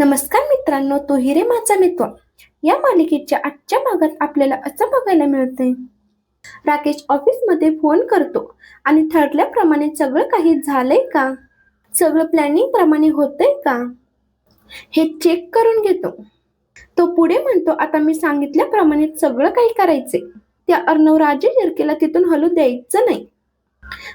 नमस्कार मित्रांनो तो हिरे माझा मित्र. या मालिकेच्या आजच्या भागात आपल्याला असं बघायला मिळतंय. राकेश ऑफिसमध्ये फोन करतो आणि ठरल्याप्रमाणे सगळं काही झालंय का? सगळं प्लॅनिंग प्रमाणे होतंय का? हे चेक करून घेतो. तो पुढे म्हणतो आता मी सांगितल्याप्रमाणे सगळं काही करायचंय. त्या अर्णव राजे शिर्केला तिथून हलू द्यायचं नाही.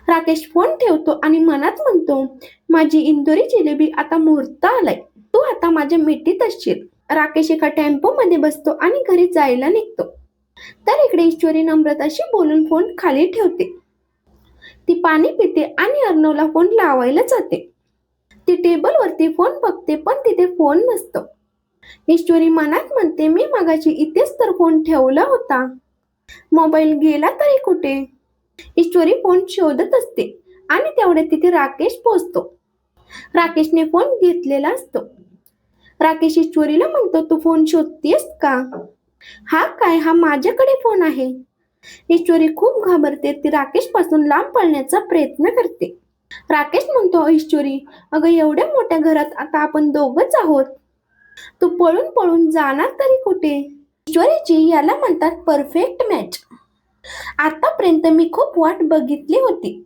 राकेश फोन ठेवतो आणि मनात म्हणतो माझी इंदोरी जिलेबी आता मुहूर्त आलाय. तू आता माझ्या मिठीत असशील. राकेश एका टेम्पो मध्ये बसतो आणि घरी जायला निघतो. तर इकडे ईश्वरी नम्रताशी बोलून फोन खाली ठेवते. ती पाणी पिते आणि अर्णवला फोन लावायला जाते. ती टेबल वरती फोन बघते पण तिथे फोन नसतो. ईश्वरी मनात म्हणते मी मगाशी इथेच तर फोन ठेवला होता. मोबाईल गेला तरी कुठे? ईश्वरी फोन शोधत असते आणि तेवढ्या तिथे राकेश पोहोचतो. राकेशने फोन घेतलेला असतो. राकेश ईश्वरीला म्हणतो तू फोन शोधतेस का? हा काय? हा माझ्याकडे फोन आहे. ईश्वरी खूप घाबरते. ती राकेशपासून लांब पळण्याचा प्रयत्न करते. राकेश म्हणतो ईश्वरी अगं एवढ्या मोठ्या घरात आता आपण दोघच आहोत. तू पळून पळून जाणार तरी कुठे? ईश्वरीची याला म्हणतात परफेक्ट मॅच आतापर्यंत मी खूप वाट बघितली होती.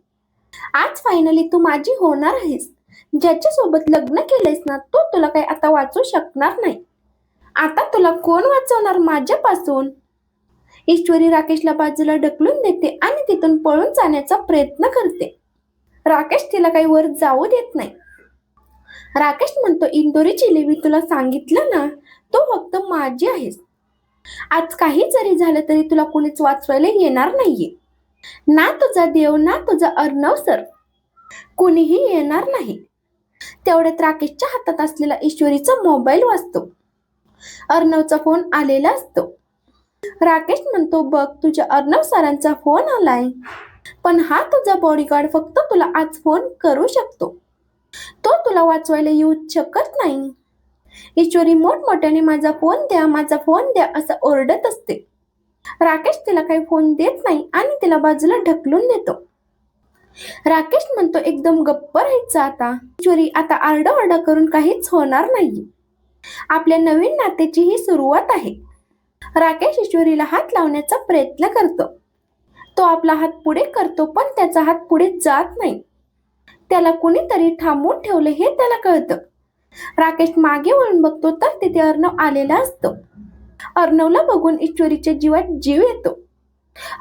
आज फायनली तू माझी होणार आहेस. ज्याच्यासोबत लग्न केलंयस ना तो तुला काही आता वाचू शकणार नाही. आता तुला कोण वाचवणार माझ्यापासून? ईश्वरी राकेशला बाजूला ढकलून देते आणि तिथून पळून जाण्याचा प्रयत्न करते. राकेश तिला काही वर जाऊ देत नाही. राकेश म्हणतो इंदोरी जिलेबी तुला सांगितलं ना तो फक्त माझी आहेस. आज काही जरी झालं तरी तुला कोणीच वाचवायला येणार नाहीये. ना तुझा देव ना तुझा अर्णव सर. कोणीही येणार नाही. तेवढ्यात राकेशच्या हातात असलेला ईश्वरीचा मोबाईल वाचतो. अर्णवचा फोन आलेला असतो. राकेश म्हणतो बघ तुझ्या अर्णव सरांचा फोन आलाय. पण हा तुझा बॉडीगार्ड फक्त तुला आज फोन करू शकतो. तो तुला वाचवायला येऊ शकत नाही. ईश्वरी मोठमोठ्याने माझा फोन द्या माझा फोन द्या असं ओरडत असते. राकेश तिला काही फोन देत नाही आणि तिला बाजूला ढकलून देतो. राकेश म्हणतो एकदम गप्प राहायचं आता. ईश्वरी आता आरडाओरडा करून काहीच होणार नाही आपल्या नवीन नात्याची ही सुरुवात आहे. राकेश ईश्वरीला हात लावण्याचा प्रयत्न करतो. तो आपला हात पुढे करतो पण त्याचा हात पुढे जात नाही. त्याला कुणीतरी थांबून ठेवलं हे त्याला कळतं. राकेश मागे वळून बघतो तर तिथे अर्णव आलेला असतो. अर्णवला बघून ईश्वरीच्या जीवात जीव येतो.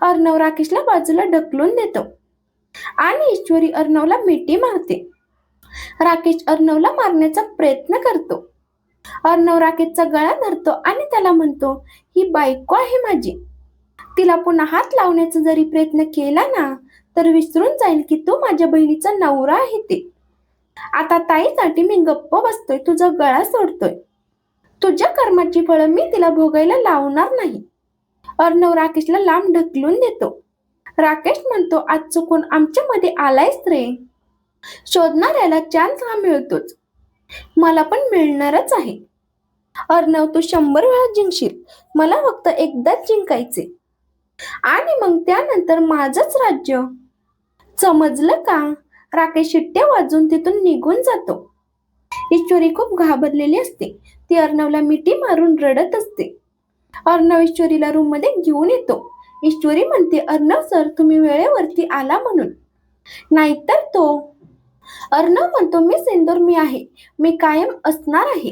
अर्णव राकेशला बाजूला ढकलून देतो. आणि ईश्वरी अर्णवला मिठी मारते. राकेश अर्णवला मारण्याचा प्रयत्न करतो. अर्णव राकेशचा गळा धरतो आणि त्याला म्हणतो ही बायको आहे माझी. तिला पुन्हा हात लावण्याचा जरी प्रयत्न केला ना तर विसरून जाईल की तू माझ्या बहिणीचा नवरा आहे ते. आता ताईसाठी मी गप्प बसतोय तुझा गळा सोडतोय. तुझ्या कर्माची फळं मी तिला भोगायला लावणार नाही. अर्णव राकेशला लांब ढकलून देतो. राकेश म्हणतो आज चुकून आमच्यामध्ये आलायस रे. शोधणाऱ्याला चान्स हा मिळतोच. मला पण मिळणारच आहे. अर्णव तू शंभर वेळा जिंकशील. मला फक्त एकदाच जिंकायचे आणि मग त्यानंतर माझच राज्य. समजलं का? राकेश शिट्ट्या वाजून तिथून निघून जातो. ईश्वरी खूप घाबरलेली असते. ती अर्णवला मिठी मारून रडत असते. अर्णव ईश्वरीला रूममध्ये घेऊन येतो. ईश्वरी म्हणते अर्णव सर तुम्ही वेळेवरती आला म्हणून. नाहीतर तो अर्णव म्हणतो मी सिंदूर मी आहे. मी कायम असणार आहे.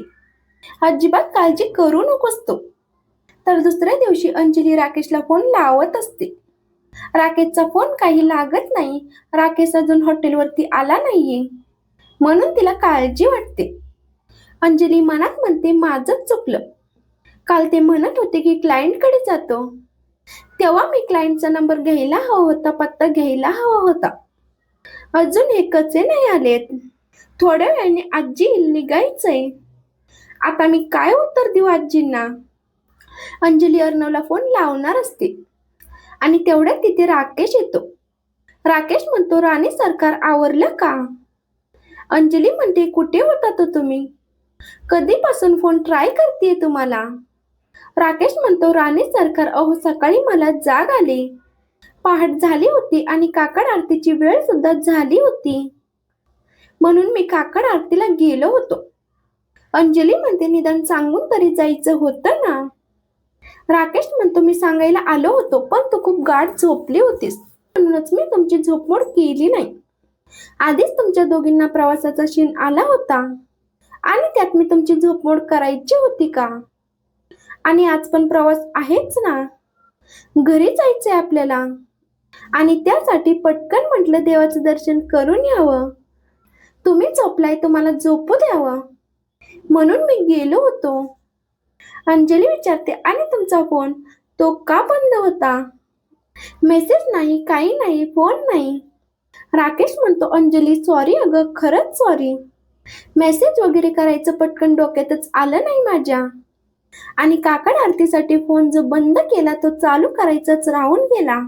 अजिबात काळजी करू नकोस तो. तर दुसऱ्या दिवशी अंजली राकेशला फोन लावत असते. राकेशचा फोन काही लागत नाही. राकेश अजून हॉटेलवरती आला नाहीये. म्हणून तिला काळजी वाटते. अंजली मनात म्हणते माझंच चुकलं. काल ते म्हणत होते की क्लायंटकडे जातो. तेव्हा मी क्लायंटचा नंबर घ्यायला हवा होता पत्ता घ्यायला हवा होता. अजून हे कचे नाही आलेत. थोड्या वेळाने आजी येईल निघायचंय. आता मी काय उत्तर देऊ आजींना? अंजली अर्णवला फोन लावणार असते. आणि तेवढ्यात तिथे राकेश येतो. राकेश म्हणतो राणे सरकार आवरलं का? अंजली म्हणते कुठे होता तो तुम्ही? कधीपासून फोन ट्राय करते तुम्हाला? राकेश म्हणतो राणे सरकार अहो सकाळी मला जाग आली. पहाट झाली होती आणि काकड आरतीची वेळ सुद्धा झाली होती. म्हणून मी काकड आरतीला गेलो होतो. अंजली म्हणते निदान सांगून तरी जायचं होतं ना? राकेश म्हणतो मी सांगायला आलो होतो पण तू खूप गाठ झोपली होतीस. म्हणूनच मी तुमची झोपमोड केली नाही. आधीच तुमच्या दोघींना प्रवासाचा शीण आला होता. आणि त्यात मी तुमची झोपमोड करायची होती का? आणि आज पण प्रवास आहेच ना? घरी जायचंय आपल्याला. आणि त्यासाठी पटकन म्हटलं देवाचं दर्शन करून यावं. तुम्ही झोपलाय तुम्हाला झोपू द्यावं. म्हणून मी गेलो होतो. अंजली विचारते आणि तुमचा फोन तो का बंद होता? मेसेज नाही काही नाही फोन नाही. राकेश म्हणतो अंजली सॉरी अगं खरंच सॉरी मेसेज वगैरे करायचं पटकन डोक्यातच आलं नाही माझ्या. आणि काकड आरतीसाठी फोन जो बंद केला तो चालू करायचाच राहून गेला.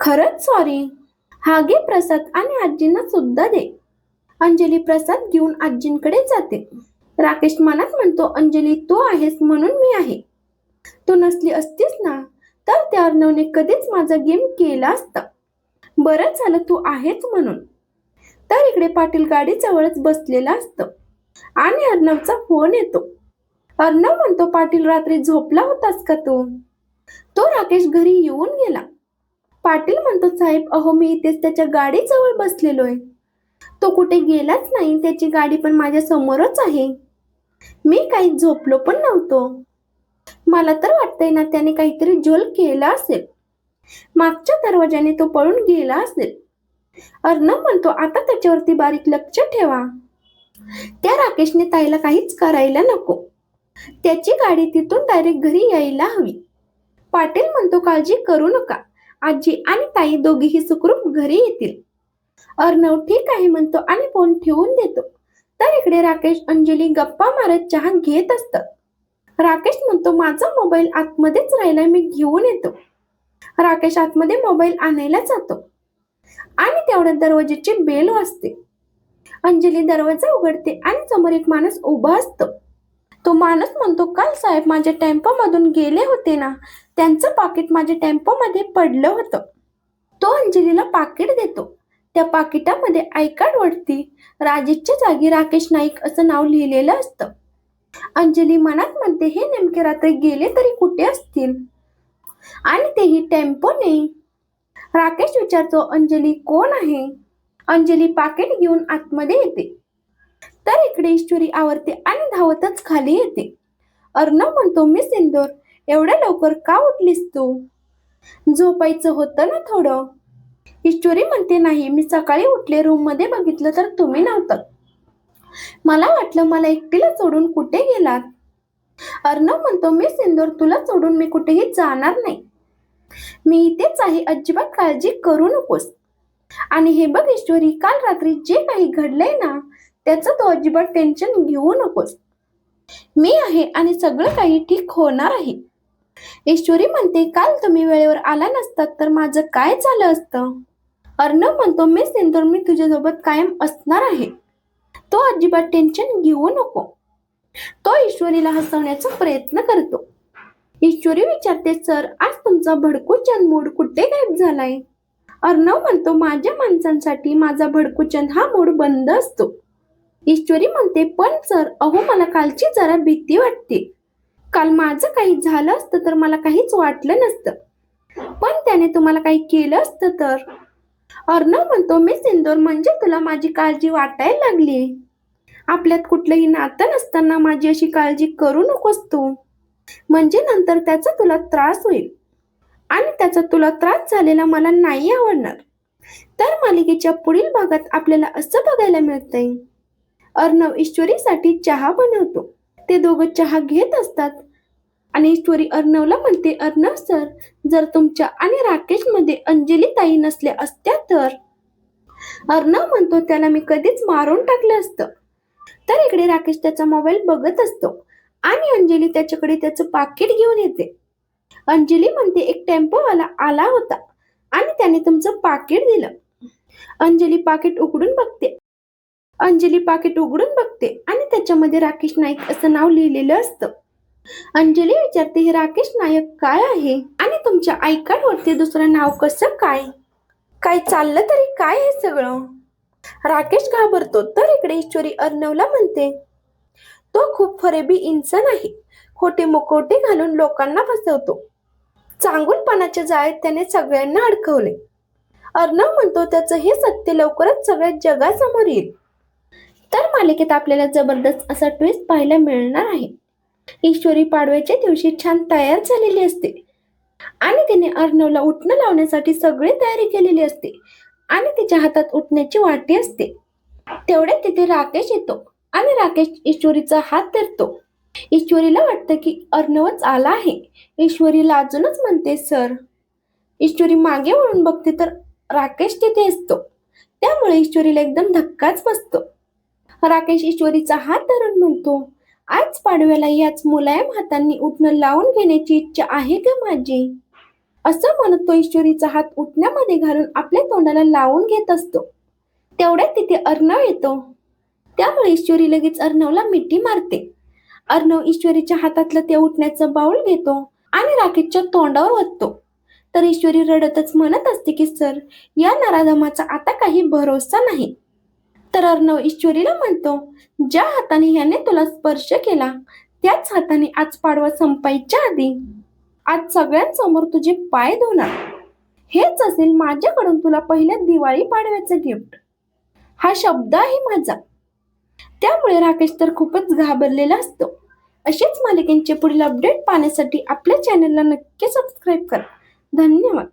खरंच सॉरी हा घे प्रसाद आणि आजींना सुद्धा दे. अंजली प्रसाद घेऊन आजींकडे जाते. राकेश मनात म्हणतो अंजली तू आहेस म्हणून मी आहे. तू नसली असतीस ना तर त्या अर्णवने कधीच माझा गेम केला असता. बरं झालं तू आहेच म्हणून. तर इकडे पाटील गाडी जवळच बसलेला असतं. आणि अर्णवचा फोन येतो. अर्णव म्हणतो पाटील रात्री झोपला होतास का तू? तो राकेश घरी येऊन गेला. पाटील म्हणतो साहेब अहो मी इथेच त्याच्या गाडीजवळ बसलेलोय. तो कुठे गेलाच नाही त्याची गाडी पण माझ्या समोरच आहे. मी काही झोपलो पण नव्हतो. मला तर वाटतंय ना त्याने काहीतरी झोल केला असेल. मागच्या दरवाजाने तो पळून गेला असेल. अर्णव म्हणतो आता त्याच्यावरती बारीक लक्ष ठेवा. त्या राकेशने ताईला काहीच करायला नको. त्याची गाडी तिथून डायरेक्ट घरी यायला हवी. पाटील म्हणतो काळजी करू नका. आजी आणि ताई दोघीही सुखरूप घरी येतील. अर्णव ठीक आहे म्हणतो आणि फोन ठेवून देतो. तर इकडे राकेश अंजली गप्पा मारत चहा घेत असतात. राकेश म्हणतो माझा मोबाईल आतमध्येच राहिला मी घेऊन येतो. राकेश आतमध्ये मोबाईल आणायला जातो. आणि तेवढ्यात दरवाजेची बेल वाजते. अंजली दरवाजा उघडते आणि समोर एक माणूस उभा असतो. तो माणूस म्हणतो काल साहेब माझ्या टेम्पोमधून गेले होते ना त्यांचं पाकिट माझ्या टेम्पोमध्ये पडलं होतं. तो अंजलीला पाकिट देतो. त्या पाकिटामध्ये आय कार्ड वरती राजेशच्या जागी राकेश नाईक असं नाव लिहिलेलं असतं. अंजली मनात म्हणते हे नेमके रात्री गेले तरी कुठे असतील? आणि तेही टेम्पोने. राकेश विचारतो अंजली कोण आहे? अंजली पाकिट घेऊन आतमध्ये येते. तर इकडे ईश्वरी आवरते आणि धावतच खाली येते. अर्णव म्हणतो मी सिंदूर एवढ्या लवकर का उठलीस तू? झोपायचं होतं ना थोडं. ईश्वरी म्हणते नाही मी सकाळी उठले रूममध्ये बघितलं तर तुम्ही नव्हतं. मला वाटलं मला एकटीला सोडून कुठे गेलात? अर्णव म्हणतो मी सिंदूर तुला सोडून मी कुठेही जाणार नाही. मी इथेच आहे अजिबात काळजी करू नकोस. आणि हे बघ ईश्वरी काल रात्री जे काही घडलंय ना त्याचं तो अजिबात टेन्शन घेऊ नकोस. मी आहे आणि सगळं काही ठीक होणार आहे. ईश्वरी म्हणते काल तुम्ही वेळेवर आला नसतात तर माझं काय झालं असतं? अर्णव म्हणतो मी सिंदूर मी तुझ्यासोबत कायम असणार आहे. तो अजिबात टेन्शन घेऊ नको. तो ईश्वरीला हसवण्याचा प्रयत्न करतो. ईश्वरी विचारते सर आज तुमचा भडकूचंद मूड कुठे गायब झालाय? अर्णव म्हणतो माझ्या माणसांसाठी माझा भडकूचंद हा मूड बंद असतो. ईश्वरी म्हणते पण सर अहो मला कालची जरा भीती वाटते. काल माझं काही झालं असतं तर मला काहीच वाटलं नसतं. पण त्याने तुम्हाला काही केलं असतं तर? अर्णव म्हणतो मी सिंदूर म्हणजे तुला माझी काळजी वाटायला लागली? आपल्यात कुठलंही नातं नसताना माझी अशी काळजी करू नकोस तू. म्हणजे नंतर त्याचा तुला त्रास होईल. आणि त्याचा तुला त्रास झालेला मला नाही आवडणार. तर मालिकेच्या पुढील भागात आपल्याला असं बघायला मिळतंय. अर्णव ईश्वरीसाठी चहा बनवतो. ते दोघं चहा घेत असतात. आणि ईश्वरी अर्णवला म्हणते अर्णव सर जर तुमच्या आणि राकेशमध्ये अंजली ताई नसल्या असत्या तर? अर्णव म्हणतो त्याला मी कधीच मारून टाकलं असतं. तर इकडे राकेश त्याचा मोबाईल बघत असतो. आणि अंजली त्याच्याकडे त्याचं पाकिट घेऊन येते. अंजली म्हणते एक टेम्पोवाला आला होता आणि त्याने तुमचं पाकिट दिलं. अंजली पाकिट उघडून बघते. अंजली पाकिट उघडून बघते आणि त्याच्यामध्ये राकेश नाईक असं नाव लिहिलेलं असतं. अंजली विचारते हे राकेश नायक काय आहे? आणि तुमच्या आय वरती दुसरं नाव कसं काय? काय चाललं तरी काय हे सगळं? राकेश घाबरतो तर इकडे ईश्वरी अर्णवला म्हणते तो खूप फरेबी इंसान आहे. खोटे मुकोटे घालून लोकांना फसवतो. चांगुलपणाच्या जाळ्यात त्याने सगळ्यांना अडकवले अर्णव म्हणतो त्याचं हे सत्य लवकरच सगळ्या जगासमोर येईल. तर मालिकेत आपल्याला जबरदस्त असा ट्विस्ट पाहायला मिळणार आहे. ईश्वरी पाडव्याच्या दिवशी छान तयार झालेली असते. आणि तिने अर्णवला उठणं लावण्यासाठी सगळी तयारी केलेली असते. आणि तिच्या हातात उठण्याची वाटी असते. तेवढ्यात तिथे राकेश येतो आणि राकेश ईश्वरीचा हात धरतो. ईश्वरीला वाटतं की अर्णवच आला आहे. ईश्वरी लाजूनच म्हणते सर. ईश्वरी मागे वळून बघते तर राकेश तिथे असतो. त्यामुळे ईश्वरीला एकदम धक्काच बसतो. राकेश ईश्वरीचा हात धरून म्हणतो आज पाडव्याला याच मुलायम हातांनी उठणं लावून घेण्याची इच्छा आहे का माझी? असं म्हणत तो ईश्वरीचा हात उठण्यामध्ये घालून आपल्या तोंडाला लावून घेत असतो. तेवढ्यात तिथे अर्णव येतो. त्यामुळे ईश्वरी लगेच अर्णवला मिठी मारते. अर्णव ईश्वरीच्या हातातलं ते उठण्याचं बाऊल घेतो आणि राकेशच्या तोंडावर ओततो. तर ईश्वरी रडतच म्हणत असते की सर या नराधमाचा आता काही भरोसा नाही. तर अर्णव ईश्वरीला म्हणतो ज्या हाताने ह्याने तुला स्पर्श केला त्याच हाताने आज पाडवा संपायच्या आधी. आज सगळ्यांसमोर तुझे पाय धुणार. हेच असेल माझ्याकडून तुला पहिल्या दिवाळी पाडव्याचं गिफ्ट. हा शब्द आहे माझा. त्यामुळे राकेश तर खूपच घाबरलेला असतो. असेच मालिकेंचे पुढील अपडेट पाहण्यासाठी आपल्या चॅनलला नक्की सबस्क्राईब करा. धन्यवाद.